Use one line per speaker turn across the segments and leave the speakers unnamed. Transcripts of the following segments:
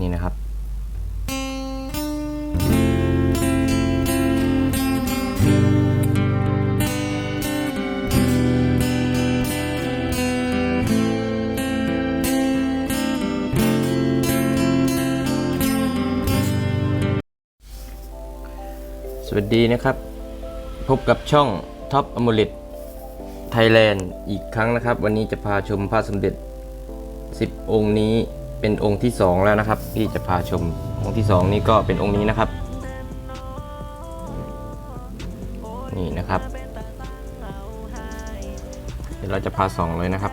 นี่นะครับสวัสดีนะครับ พบกับช่อง Top a m u l e t Thailand อีกครั้งนะครับ วันนี้จะพาชมพระสมเด็จ 10 องค์นี้ เป็นองค์ที่ 2 แล้วนะครับที่จะพาชมองค์ที่ 2 นี้ก็เป็นองค์นี้นะครับ นี่นะครับ เดี๋ยวเราจะพาส่องเลยนะครับ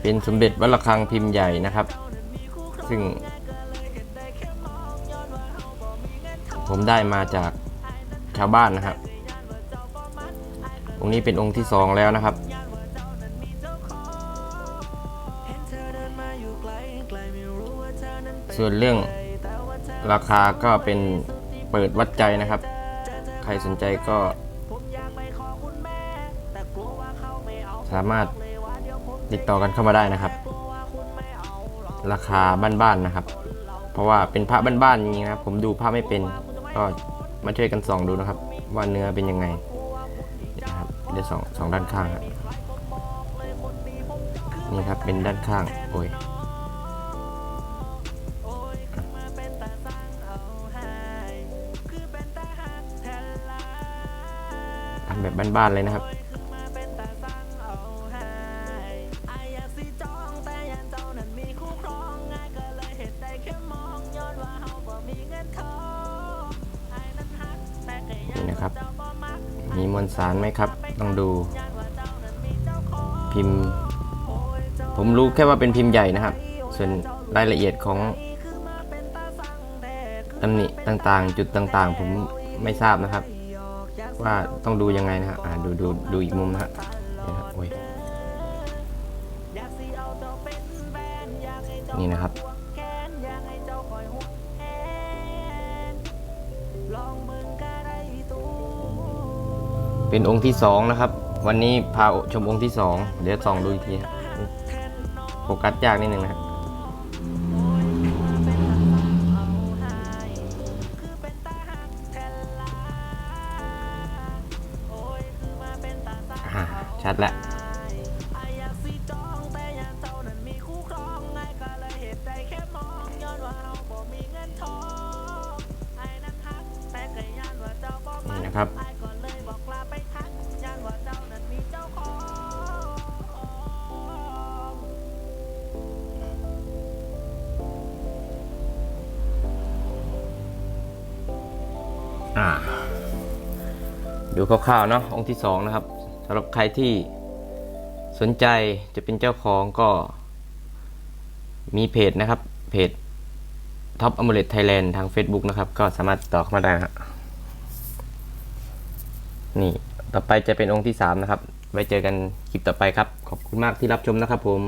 เป็นสมเด็จวัดระฆังพิมพ์ใหญ่นะครับ ซึ่ง ผมได้มาจากชาวบ้านนะครับ องค์นี้เป็นองค์ที่สองแล้วนะครับ ส่วนเรื่องราคาก็เป็นเปิดวัดใจนะครับ ใครสนใจก็สามารถติดต่อกันเข้ามาได้นะครับ ราคาบ้านๆนะครับ เพราะว่าเป็นพระบ้านๆจริงๆนะครับ ผมดูพระไม่เป็นก็มาช่วยกันส่องดูนะครับ ว่าเนื้อเป็นยังไง เดี๋ยวสองสองด้านข้างครับนี่ครับเป็นด้านข้างโอ้ยทำแบบบ้านๆเลยนะครับนี่นะครับ มีมวลสารไหมครับ ต้องดู พิมพ์ ผมรู้แค่ว่าเป็นพิมพ์ใหญ่นะครับ ส่วนรายละเอียดของตำหนิต่างๆ จุดต่างๆ ผมไม่ทราบนะครับ ว่าต้องดูยังไงนะครับอ่าดูดูดูอีกมุมนะฮะโอ้ยนี่นะครับ เป็นองค์ที่สองนะครับ วันนี้พาชมองค์ที่สองเดี๋ยวส่องดูอีกทีครับโฟกัสยากนิดนึงนะครับชัดแล้วนี่นะครับ อ่าดูคร่าวๆเนาะองค์ที่สองนะครับสำหรับใครที่สนใจจะเป็นเจ้าของก็ มีเพจนะครับ เพจ Top a m u l e t Thailand ทาง Facebook นะครับ ก็สามารถต่อเข้ามาได้ฮะนี่ต่อไปจะเป็นองค์ที่3นะครับ ไว้เจอกันคลิปต่อไปครับ ขอบคุณมากที่รับชมนะครับผม